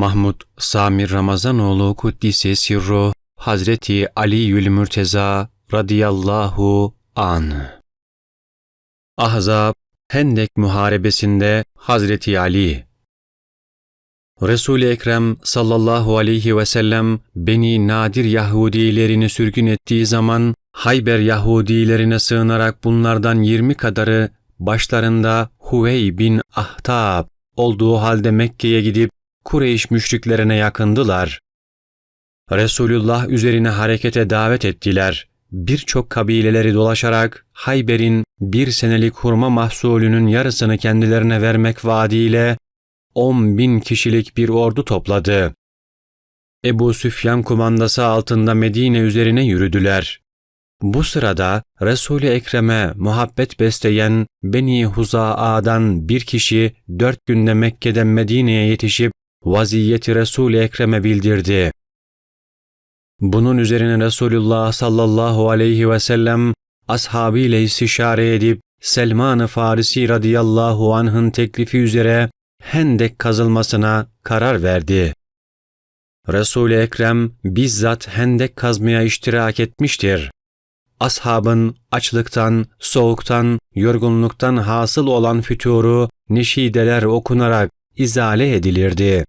Mahmud Samir Ramazanoğlu Kuddise Sirru Hazreti Ali Yülmürteza radıyallahu an. Ahzab Hendek Muharebesinde Hazreti Ali Resul-i Ekrem sallallahu aleyhi ve sellem Beni Nadir Yahudilerini sürgün ettiği zaman Hayber Yahudilerine sığınarak bunlardan yirmi kadarı başlarında Huvey bin Ahtab olduğu halde Mekke'ye gidip Kureyş müşriklerine yakındılar. Resulullah üzerine harekete davet ettiler. Birçok kabileleri dolaşarak Hayber'in bir senelik hurma mahsulünün yarısını kendilerine vermek vaadiyle on bin kişilik bir ordu topladı. Ebu Süfyan kumandası altında Medine üzerine yürüdüler. Bu sırada Resul-i Ekrem'e muhabbet besleyen Beni Huza'a'dan bir kişi dört günde Mekke'den Medine'ye yetişip vaziyeti Resul-i Ekrem'e bildirdi. Bunun üzerine Resulullah sallallahu aleyhi ve sellem ashabıyla istişare edip Selman-ı Farisi radıyallahu anh'ın teklifi üzere hendek kazılmasına karar verdi. Resul-i Ekrem bizzat hendek kazmaya iştirak etmiştir. Ashabın açlıktan, soğuktan, yorgunluktan hasıl olan füturu neşideler okunarak izale edilirdi.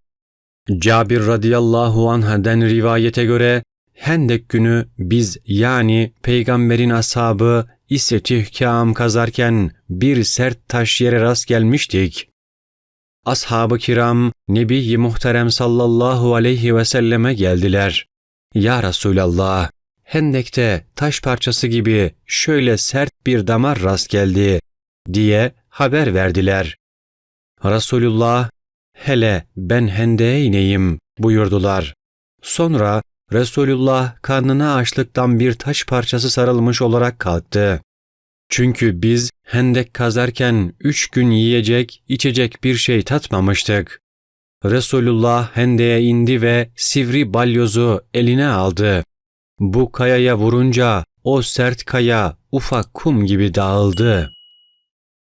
Cabir radıyallahu anh'den rivayete göre Hendek günü biz yani peygamberin ashabı istihkam kazarken bir sert taş yere rast gelmiştik. Ashab-ı kiram Nebi-i Muhterem sallallahu aleyhi ve selleme geldiler. Ya Resulallah, Hendek'te taş parçası gibi şöyle sert bir damar rast geldi diye haber verdiler. Resulullah, hele ben hendeye ineyim buyurdular. Sonra Resulullah karnına açlıktan bir taş parçası sarılmış olarak kalktı. Çünkü biz hendek kazarken üç gün yiyecek, içecek bir şey tatmamıştık. Resulullah hendeğe indi ve sivri balyozu eline aldı. Bu kayaya vurunca o sert kaya ufak kum gibi dağıldı.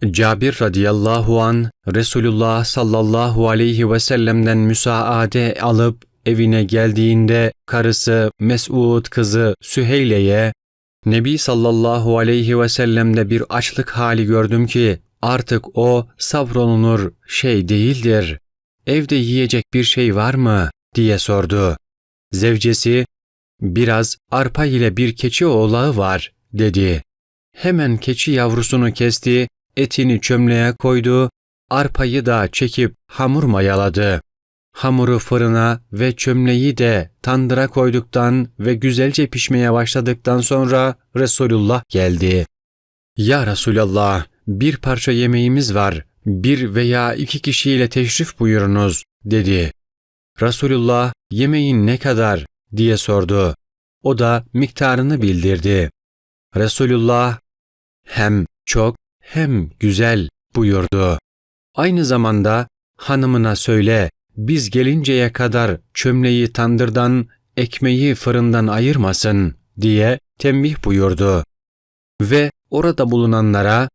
Cabir radıyallahu an Resulullah sallallahu aleyhi ve sellem'den müsaade alıp evine geldiğinde karısı Mes'ud kızı Süheyle'ye Nebi sallallahu aleyhi ve sellem'de bir açlık hali gördüm ki artık o savrolunur şey değildir. Evde yiyecek bir şey var mı? diye sordu. Zevcesi biraz arpa ile bir keçi oğlağı var dedi. Hemen keçi yavrusunu kesti, etini çömleğe koydu, arpayı da çekip hamur mayaladı. Hamuru fırına ve çömleği de tandıra koyduktan ve güzelce pişmeye başladıktan sonra Resulullah geldi. Ya Resulallah, bir parça yemeğimiz var, bir veya iki kişiyle teşrif buyurunuz, dedi. Resulullah, yemeğin ne kadar, diye sordu. O da miktarını bildirdi. Resulullah, hem çok hem güzel buyurdu. Aynı zamanda hanımına söyle, biz gelinceye kadar çömleği tandırdan, ekmeği fırından ayırmasın diye tembih buyurdu. Ve orada bulunanlara,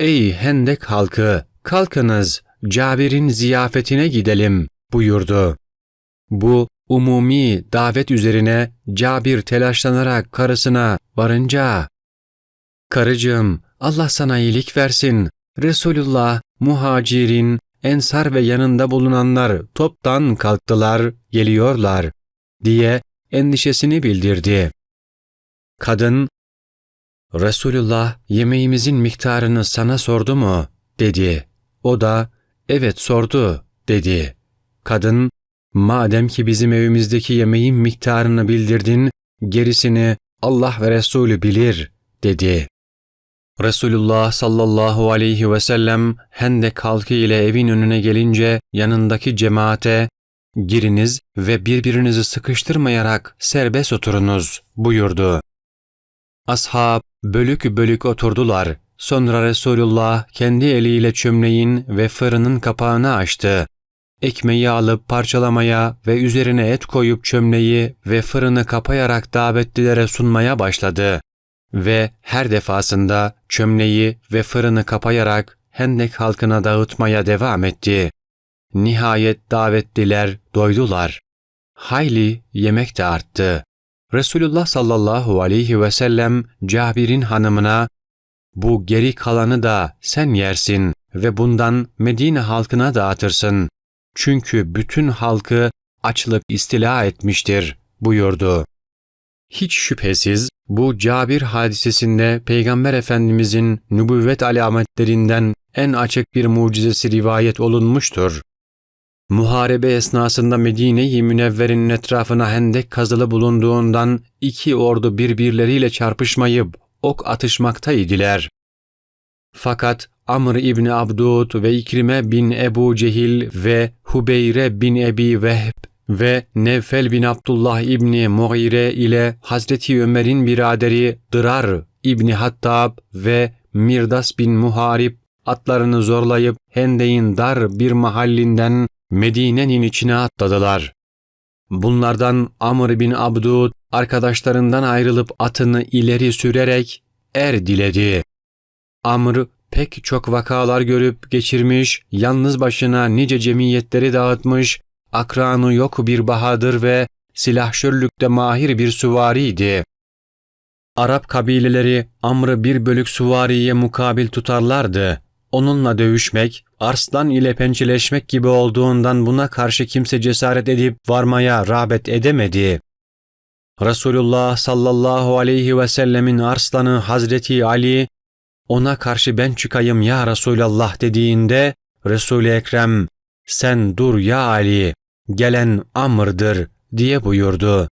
''Ey Hendek halkı, kalkınız, Cabir'in ziyafetine gidelim.'' buyurdu. Bu umumi davet üzerine Cabir telaşlanarak karısına varınca, ''Karıcığım, Allah sana iyilik versin. Resulullah, muhacirin, ensar ve yanında bulunanlar toptan kalktılar, geliyorlar diye endişesini bildirdi. Kadın, Resulullah yemeğimizin miktarını sana sordu mu? dedi. O da, evet sordu, dedi. Kadın, madem ki bizim evimizdeki yemeğin miktarını bildirdin, gerisini Allah ve Resulü bilir, dedi. Resulullah sallallahu aleyhi ve sellem Hendek halkı ile evin önüne gelince yanındaki cemaate giriniz ve birbirinizi sıkıştırmayarak serbest oturunuz buyurdu. Ashab bölük bölük oturdular. Sonra Resulullah kendi eliyle çömleğin ve fırının kapağını açtı. Ekmeği alıp parçalamaya ve üzerine et koyup çömleği ve fırını kapayarak davetlilere sunmaya başladı ve her defasında çömleği ve fırını kapayarak Hendek halkına dağıtmaya devam etti. Nihayet davetliler doydular. Hayli yemek de arttı. Resulullah sallallahu aleyhi ve sellem Cabir'in hanımına bu geri kalanı da sen yersin ve bundan Medine halkına dağıtırsın. Çünkü bütün halkı açlık istila etmiştir buyurdu. Hiç şüphesiz bu Cabir hadisesinde Peygamber Efendimizin nübüvvet alametlerinden en açık bir mucizesi rivayet olunmuştur. Muharebe esnasında Medine-i Münevver'in etrafına hendek kazılı bulunduğundan iki ordu birbirleriyle çarpışmayıp ok atışmaktaydiler. Fakat Amr İbni Abdud ve İkrime bin Ebu Cehil ve Hubeyre bin Ebi Vehb ve Nevfel bin Abdullah İbni Mughire ile Hazreti Ömer'in biraderi Dırar İbni Hattab ve Mirdas bin Muharip atlarını zorlayıp Hendeyin dar bir mahallinden Medine'nin içine atladılar. Bunlardan Amr bin Abdud arkadaşlarından ayrılıp atını ileri sürerek er diledi. Amr pek çok vakalar görüp geçirmiş, yalnız başına nice cemiyetleri dağıtmış, akranı yok bir bahadır ve silahşörlükte mahir bir süvariydi. Arap kabileleri Amr'ı bir bölük süvariye mukabil tutarlardı. Onunla dövüşmek, arslan ile pençeleşmek gibi olduğundan buna karşı kimse cesaret edip varmaya rağbet edemedi. Resulullah sallallahu aleyhi ve sellemin arslanı Hazreti Ali, ona karşı ben çıkayım ya Resulallah dediğinde, Resul-i Ekrem, sen dur ya Ali, gelen Amr'dır diye buyurdu.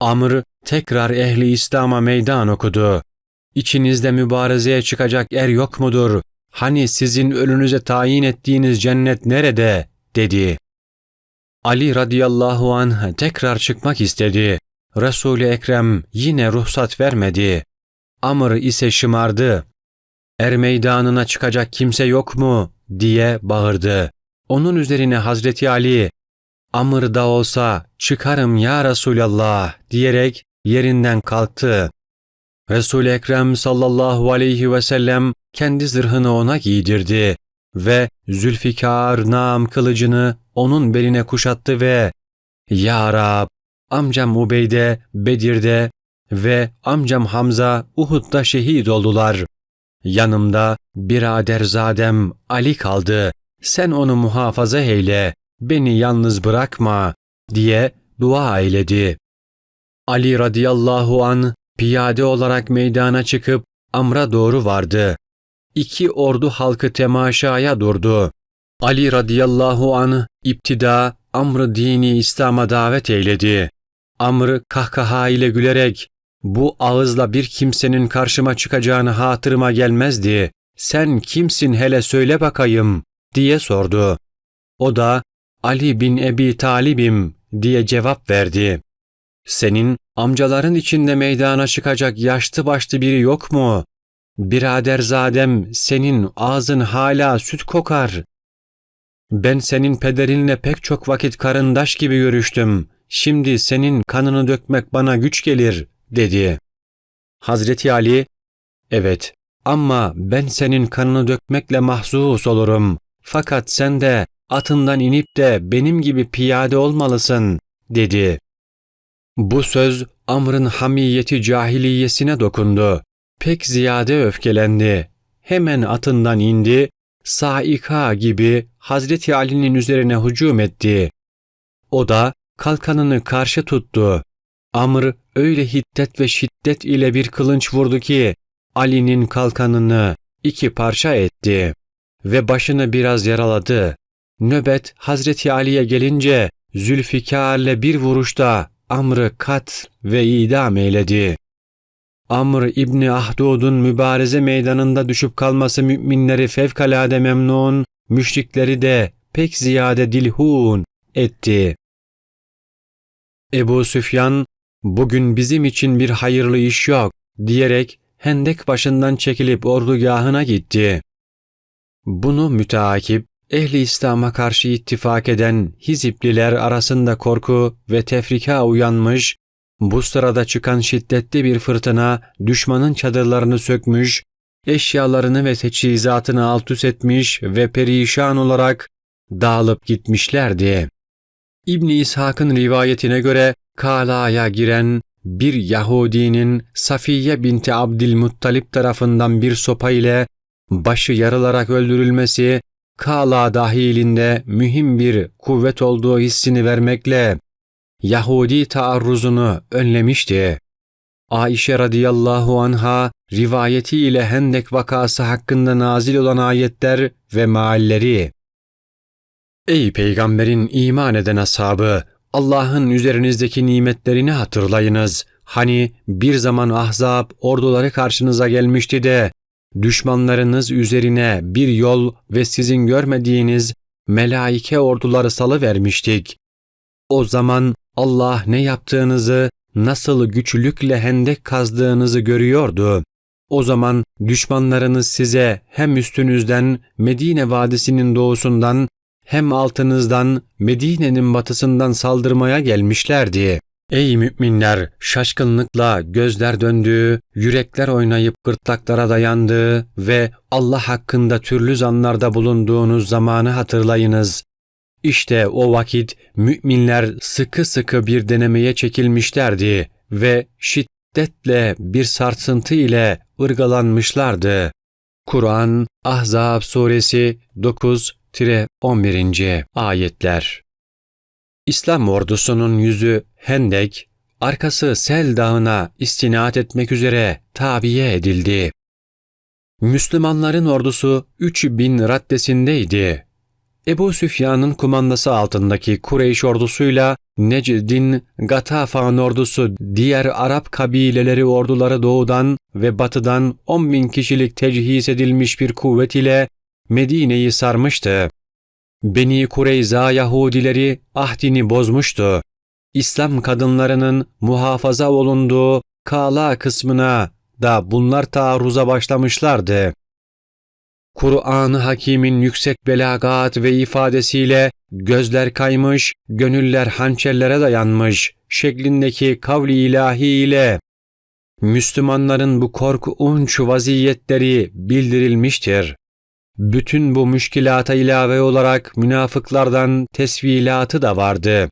Amr tekrar ehli İslam'a meydan okudu. İçinizde mübarezeye çıkacak er yok mudur? Hani sizin önünüze tayin ettiğiniz cennet nerede? dedi. Ali radıyallahu anh tekrar çıkmak istedi. Resul-i Ekrem yine ruhsat vermedi. Amr ise şımardı. Er meydanına çıkacak kimse yok mu? diye bağırdı. Onun üzerine Hazreti Ali, Amr da olsa çıkarım ya Resulallah diyerek yerinden kalktı. Resul-i Ekrem sallallahu aleyhi ve sellem kendi zırhını ona giydirdi ve Zülfikar nam kılıcını onun beline kuşattı ve ''Ya Rab, amcam Ubeyde Bedir'de ve amcam Hamza Uhud'da şehit oldular. Yanımda biraderzadem Ali kaldı. Sen onu muhafaza eyle, beni yalnız bırakma.'' diye dua eyledi. Ali radıyallahu an piyade olarak meydana çıkıp Amr'a doğru vardı. İki ordu halkı temaşaya durdu. Ali radıyallahu an iptida Amr'ı dini İslam'a davet eyledi. Amr kahkaha ile gülerek bu ağızla bir kimsenin karşıma çıkacağını hatırıma gelmezdi. Sen kimsin hele söyle bakayım diye sordu. O da Ali bin Ebi Talib'im diye cevap verdi. Senin amcaların içinde meydana çıkacak yaşlı başlı biri yok mu? Biraderzadem senin ağzın hala süt kokar. Ben senin pederinle pek çok vakit karındaş gibi görüştüm. Şimdi senin kanını dökmek bana güç gelir, dedi. Hazreti Ali, evet ama ben senin kanını dökmekle mahzus olurum. Fakat sen de atından inip de benim gibi piyade olmalısın, dedi. Bu söz Amr'ın hamiyeti cahiliyesine dokundu. Pek ziyade öfkelendi. Hemen atından indi, Saika gibi Hazreti Ali'nin üzerine hücum etti. O da kalkanını karşı tuttu. Amr öyle hiddet ve şiddet ile bir kılınç vurdu ki Ali'nin kalkanını iki parça etti ve başını biraz yaraladı. Nöbet Hazreti Ali'ye gelince Zülfikar'le bir vuruşta Amr'ı kat ve idam eyledi. Amr İbni Ahdud'un mübareze meydanında düşüp kalması müminleri fevkalade memnun, müşrikleri de pek ziyade dilhun etti. Ebu Süfyan, bugün bizim için bir hayırlı iş yok diyerek hendek başından çekilip ordugahına gitti. Bunu müteakip ehli İslam'a karşı ittifak eden Hizipliler arasında korku ve tefrika uyanmış, bu sırada çıkan şiddetli bir fırtına düşmanın çadırlarını sökmüş, eşyalarını ve teçhizatını alt üst etmiş ve perişan olarak dağılıp gitmişlerdi. İbni İshak'ın rivayetine göre Kala'ya giren bir Yahudinin Safiye binti Abdülmuttalip tarafından bir sopa ile başı yarılarak öldürülmesi Kala dahilinde mühim bir kuvvet olduğu hissini vermekle Yahudi taarruzunu önlemişti. Ayşe radıyallahu anha rivayeti ile Hendek vakası hakkında nazil olan ayetler ve mealleri. Ey peygamberin iman eden ashabı! Allah'ın üzerinizdeki nimetlerini hatırlayınız. Hani bir zaman ahzab orduları karşınıza gelmişti de düşmanlarınız üzerine bir yol ve sizin görmediğiniz melaike orduları salı vermiştik. O zaman Allah ne yaptığınızı, nasıl güçlükle hendek kazdığınızı görüyordu. O zaman düşmanlarınız size hem üstünüzden Medine Vadisi'nin doğusundan hem altınızdan Medine'nin batısından saldırmaya gelmişlerdi. Ey müminler! Şaşkınlıkla gözler döndüğü, yürekler oynayıp gırtlaklara dayandığı ve Allah hakkında türlü zanlarda bulunduğunuz zamanı hatırlayınız. İşte o vakit müminler sıkı sıkı bir denemeye çekilmişlerdi ve şiddetle bir sarsıntı ile ırgalanmışlardı. Kur'an Ahzab suresi 9-11. ayetler İslam ordusunun yüzü Hendek, arkası Sel Dağı'na istinat etmek üzere tabiye edildi. Müslümanların ordusu 3000 raddesindeydi. Ebu Süfyan'ın kumandası altındaki Kureyş ordusuyla Necd'in Gatafan ordusu diğer Arap kabileleri orduları doğudan ve batıdan 10 bin kişilik tecihis edilmiş bir kuvvet ile Medine'yi sarmıştı. Beni Kureyza Yahudileri ahdini bozmuştu. İslam kadınlarının muhafaza olunduğu Kala kısmına da bunlar taarruza başlamışlardı. Kur'an-ı Hakîm'in yüksek belagat ve ifadesiyle gözler kaymış, gönüller hançerlere dayanmış şeklindeki kavli ilahi ile Müslümanların bu korkunç vaziyetleri bildirilmiştir. Bütün bu müşkilata ilave olarak münafıklardan tesvilatı da vardı.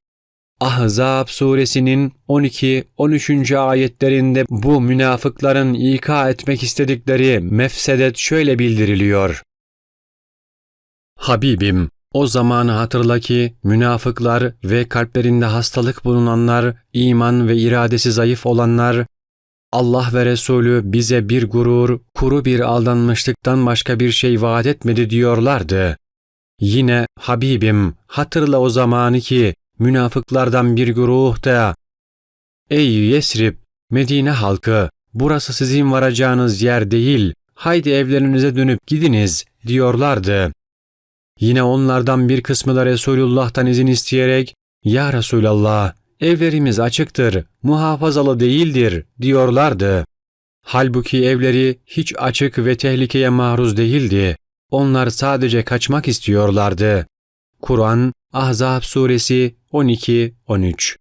Ahzab suresinin 12-13. ayetlerinde bu münafıkların ika etmek istedikleri mefsedet şöyle bildiriliyor. Habibim, o zamanı hatırla ki münafıklar ve kalplerinde hastalık bulunanlar, iman ve iradesi zayıf olanlar, Allah ve Resulü bize bir gurur, kuru bir aldanmışlıktan başka bir şey vaat etmedi diyorlardı. Yine Habibim hatırla o zamanı ki münafıklardan bir güruh da Ey Yesrib, Medine halkı, burası sizin varacağınız yer değil, haydi evlerinize dönüp gidiniz diyorlardı. Yine onlardan bir kısmı da Resulullah'tan izin isteyerek, Ya Resulallah, evlerimiz açıktır, muhafazalı değildir diyorlardı. Halbuki evleri hiç açık ve tehlikeye maruz değildi. Onlar sadece kaçmak istiyorlardı. Kur'an Ahzab suresi 12-13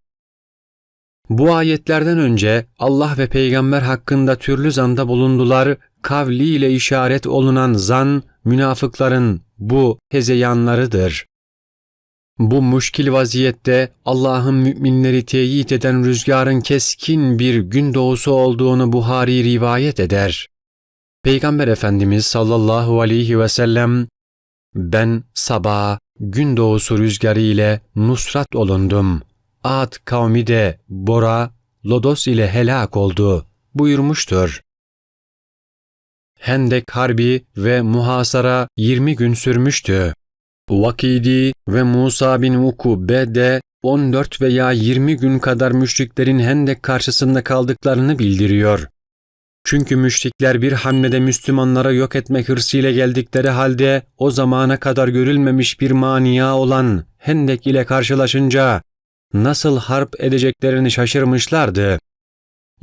Bu ayetlerden önce Allah ve peygamber hakkında türlü zanda bulundular, kavliyle işaret olunan zan, münafıkların bu hezeyanlarıdır. Bu müşkil vaziyette Allah'ın müminleri teyit eden rüzgarın keskin bir gün doğusu olduğunu Buhari rivayet eder. Peygamber Efendimiz sallallahu aleyhi ve sellem, ben sabah gün doğusu rüzgarı ile nusrat olundum. Ad kavmi de Bora, Lodos ile helak oldu buyurmuştur. Hendek Harbi ve muhasara 20 gün sürmüştü. Vakidi ve Musa bin Ukube de 14 veya 20 gün kadar müşriklerin Hendek karşısında kaldıklarını bildiriyor. Çünkü müşrikler bir hamlede Müslümanlara yok etmek hırsıyla geldikleri halde o zamana kadar görülmemiş bir mania olan Hendek ile karşılaşınca nasıl harp edeceklerini şaşırmışlardı.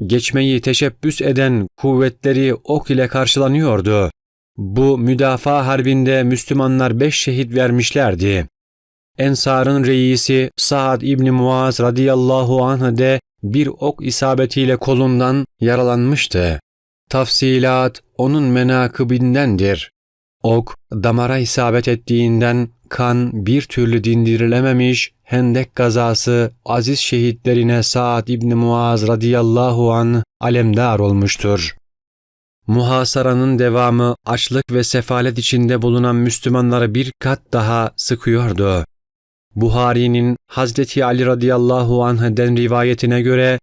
Geçmeyi teşebbüs eden kuvvetleri ok ile karşılanıyordu. Bu müdafaa harbinde Müslümanlar beş şehit vermişlerdi. Ensar'ın reisi Sa'd İbni Muaz radıyallahu anh de bir ok isabetiyle kolundan yaralanmıştı. Tafsilat onun menakıbindendir. Ok damara isabet ettiğinden kan bir türlü dindirilememiş Hendek gazası aziz şehitlerine Sa'd İbni Muaz radıyallahu an alemdar olmuştur. Muhasaranın devamı açlık ve sefalet içinde bulunan Müslümanları bir kat daha sıkıyordu. Buhari'nin Hazreti Ali radıyallahu anh'den rivayetine göre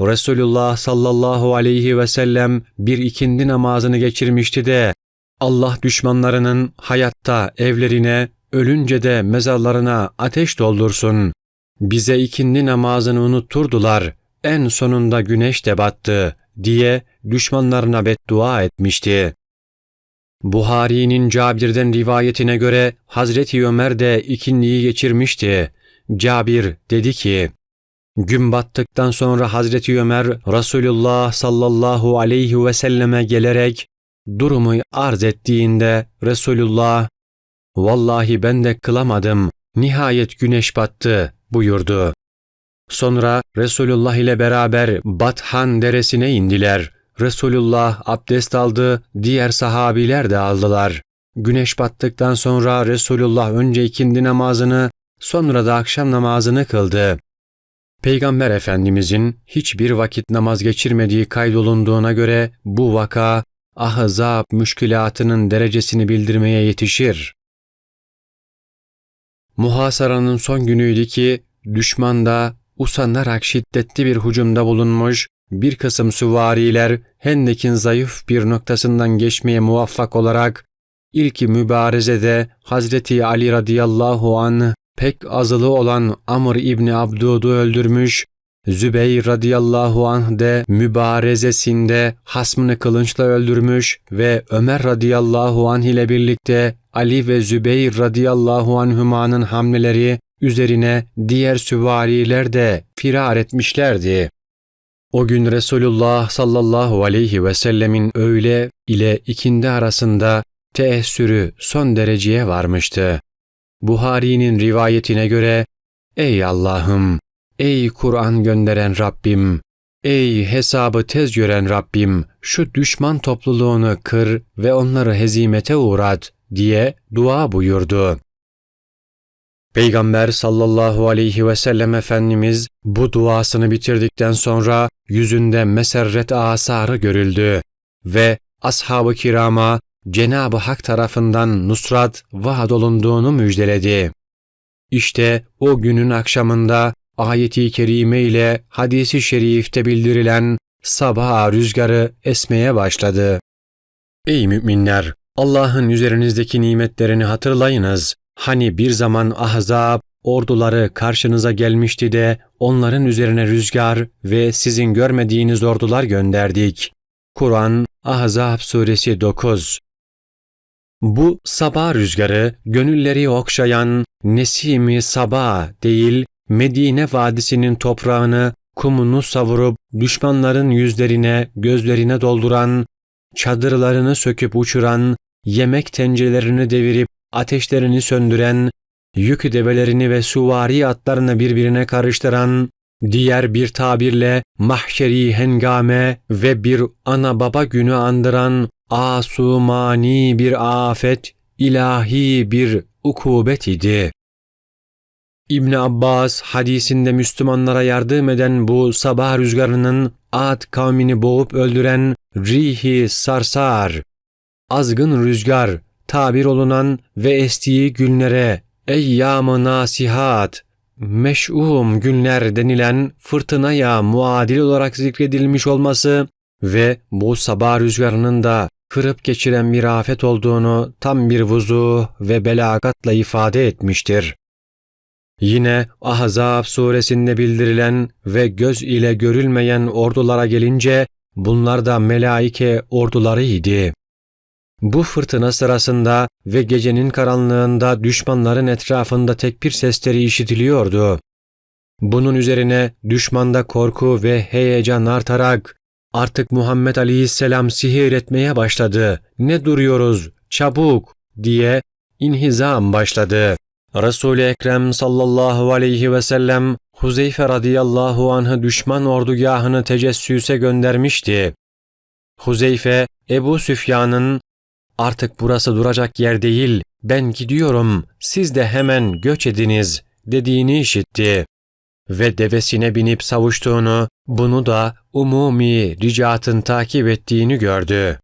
Resulullah sallallahu aleyhi ve sellem bir ikindi namazını geçirmişti de Allah düşmanlarının hayatta evlerine, ölünce de mezarlarına ateş doldursun. Bize ikindi namazını unutturdular. En sonunda güneş de battı diye düşmanlarına beddua etmişti. Buhari'nin Cabir'den rivayetine göre Hazreti Ömer de ikinliği geçirmişti. Cabir dedi ki, Gün battıktan sonra Hazreti Ömer Resulullah sallallahu aleyhi ve selleme gelerek durumu arz ettiğinde Resulullah Vallahi ben de kılamadım. Nihayet güneş battı buyurdu. Sonra Resulullah ile beraber Bathan deresine indiler. Resulullah abdest aldı, diğer sahabiler de aldılar. Güneş battıktan sonra Resulullah önce ikindi namazını, sonra da akşam namazını kıldı. Peygamber Efendimizin hiçbir vakit namaz geçirmediği kaydolunduğuna göre bu vaka ahzab müşkülatının derecesini bildirmeye yetişir. Muhasaranın son günüydü ki düşman da usanarak şiddetli bir hücumda bulunmuş, bir kısım süvariler Hendek'in zayıf bir noktasından geçmeye muvaffak olarak ilk mübarezede Hazreti Ali radıyallahu an pek azılı olan Amr İbni Abdud'u öldürmüş, Zübeyir radıyallahu anh de mübarezesinde hasmını kılınçla öldürmüş ve Ömer radıyallahu anh ile birlikte Ali ve Zübeyir radıyallahu anhümanın hamleleri üzerine diğer süvariler de firar etmişlerdi. O gün Resulullah sallallahu aleyhi ve sellemin öğle ile ikindi arasında teessürü son dereceye varmıştı. Buhari'nin rivayetine göre, Ey Allah'ım! Ey Kur'an gönderen Rabbim! Ey hesabı tez gören Rabbim! Şu düşman topluluğunu kır ve onları hezimete uğrat diye dua buyurdu. Peygamber sallallahu aleyhi ve sellem Efendimiz bu duasını bitirdikten sonra yüzünde meserret asarı görüldü ve ashab-ı kirama Cenab-ı Hak tarafından nusrat vaad olunduğunu müjdeledi. İşte o günün akşamında ayeti kerime ile hadisi şerifte bildirilen sabah rüzgarı esmeye başladı. Ey müminler! Allah'ın üzerinizdeki nimetlerini hatırlayınız. Hani bir zaman ahzab orduları karşınıza gelmişti de onların üzerine rüzgar ve sizin görmediğiniz ordular gönderdik. Kur'an Ahzab suresi 9 Bu sabah rüzgarı gönülleri okşayan Nesimi Sabah değil Medine Vadisi'nin toprağını kumunu savurup düşmanların yüzlerine gözlerine dolduran çadırlarını söküp uçuran, yemek tencerelerini devirip ateşlerini söndüren, yük develerini ve suvari atlarını birbirine karıştıran, diğer bir tabirle mahşeri hengame ve bir ana baba günü andıran asumani bir afet, ilahi bir ukubet idi. İbn Abbas hadisinde Müslümanlara yardım eden bu sabah rüzgarının Ad kavmini boğup öldüren rihi sarsar, azgın rüzgar, tabir olunan ve estiği günlere, eyyam-ı nasihat, meş'um günler denilen fırtınaya muadil olarak zikredilmiş olması ve bu sabah rüzgarının da kırıp geçiren bir afet olduğunu tam bir vuzu ve belagatla ifade etmiştir. Yine Ahzab suresinde bildirilen ve göz ile görülmeyen ordulara gelince bunlar da melaike ordularıydı. Bu fırtına sırasında ve gecenin karanlığında düşmanların etrafında tekbir sesleri işitiliyordu. Bunun üzerine düşmanda korku ve heyecan artarak artık Muhammed Aleyhisselam sihir etmeye başladı. Ne duruyoruz? Çabuk diye inhizam başladı. Resul-i Ekrem sallallahu aleyhi ve sellem Huzeyfe radıyallahu anh'ı düşman ordugahını tecessüse göndermişti. Huzeyfe, Ebu Süfyan'ın artık burası duracak yer değil, ben gidiyorum siz de hemen göç ediniz dediğini işitti. Ve devesine binip savuştuğunu, bunu da umumi ricatın takip ettiğini gördü.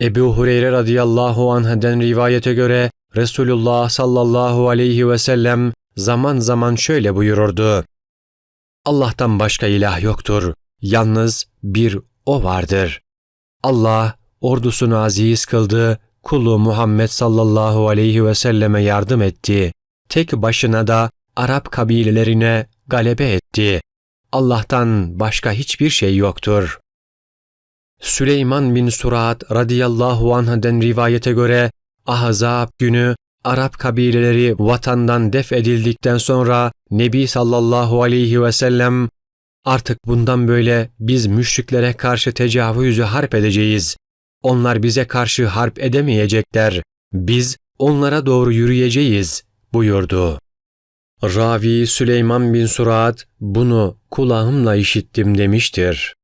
Ebu Hureyre radıyallahu anh'den rivayete göre Resulullah sallallahu aleyhi ve sellem zaman zaman şöyle buyururdu. Allah'tan başka ilah yoktur. Yalnız bir O vardır. Allah ordusunu aziz kıldı, kulu Muhammed sallallahu aleyhi ve selleme yardım etti. Tek başına da Arap kabilelerine galebe etti. Allah'tan başka hiçbir şey yoktur. Süleyman bin Surat radıyallahu anh'den rivayete göre Ahzab günü Arap kabileleri vatandan def edildikten sonra Nebi sallallahu aleyhi ve sellem artık bundan böyle biz müşriklere karşı tecavüzü harp edeceğiz. Onlar bize karşı harp edemeyecekler. Biz onlara doğru yürüyeceğiz buyurdu. Ravi Süleyman bin Surat bunu kulağımla işittim demiştir.